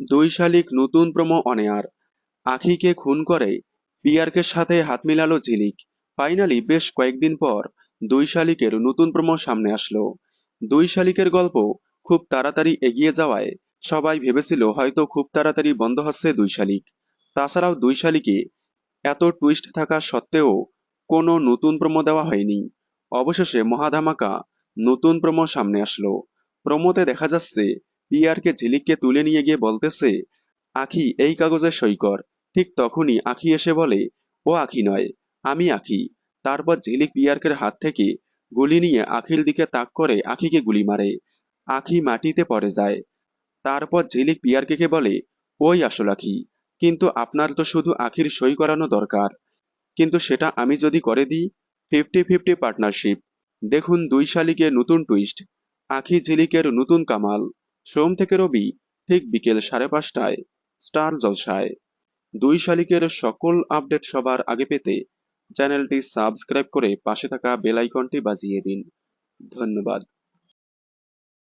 দুই শালিক নতুন প্রমো অনেয়ার আখিকে খুন করে পিয়ারকের সাথে হাত মিলালো ঝিলিক। ফাইনালি বেশ কয়েকদিন পর দুই শালিকের নতুন প্রমো সামনে আসলো। দুই শালিকের গল্প খুব তাড়াতাড়ি এগিয়ে যাওয়ায় সবাই ভেবেছিল হয়তো খুব তাড়াতাড়ি বন্ধ হচ্ছে দুই শালিক। তাছাড়াও দুই শালিকে এত টুইস্ট থাকা সত্ত্বেও কোনো নতুন প্রমো দেওয়া হয়নি। অবশেষে মহাধামাকা নতুন প্রমো সামনে আসলো। প্রমোতে দেখা যাচ্ছে পিয়ারকে ঝিলিককে তুলে নিয়ে গিয়ে বলতেছে, আখি, এই কাগজে সই কর ঠিক তখনই আখি এসে বলে, ও আখি নয়, আমি আখি। তারপর ঝিলিক পিয়ারকের হাত থেকে গুলি নিয়ে আখির দিকে তাক করে আখিকে গুলি মারে। আখি মাটিতে পড়ে যায়। তারপর ঝিলিক পিয়ারকে বলে, ওই আসল আখি, কিন্তু আপনার তো শুধু আখির সই করানো দরকার। কিন্তু সেটা আমি যদি করে দিই, ফিফটি ফিফটি পার্টনারশিপ। দেখুন দুই শালিকে নতুন টুইস্ট। আখি ঝিলিকের নতুন কামাল। সোম থেকে রবি ঠিক বিকেল সাড়ে পাঁচটায় স্টার জলসায়। দুই শালিকের সকল আপডেট সবার আগে পেতে চ্যানেলটি সাবস্ক্রাইব করে পাশে থাকা বেল আইকনটি বাজিয়ে দিন। ধন্যবাদ।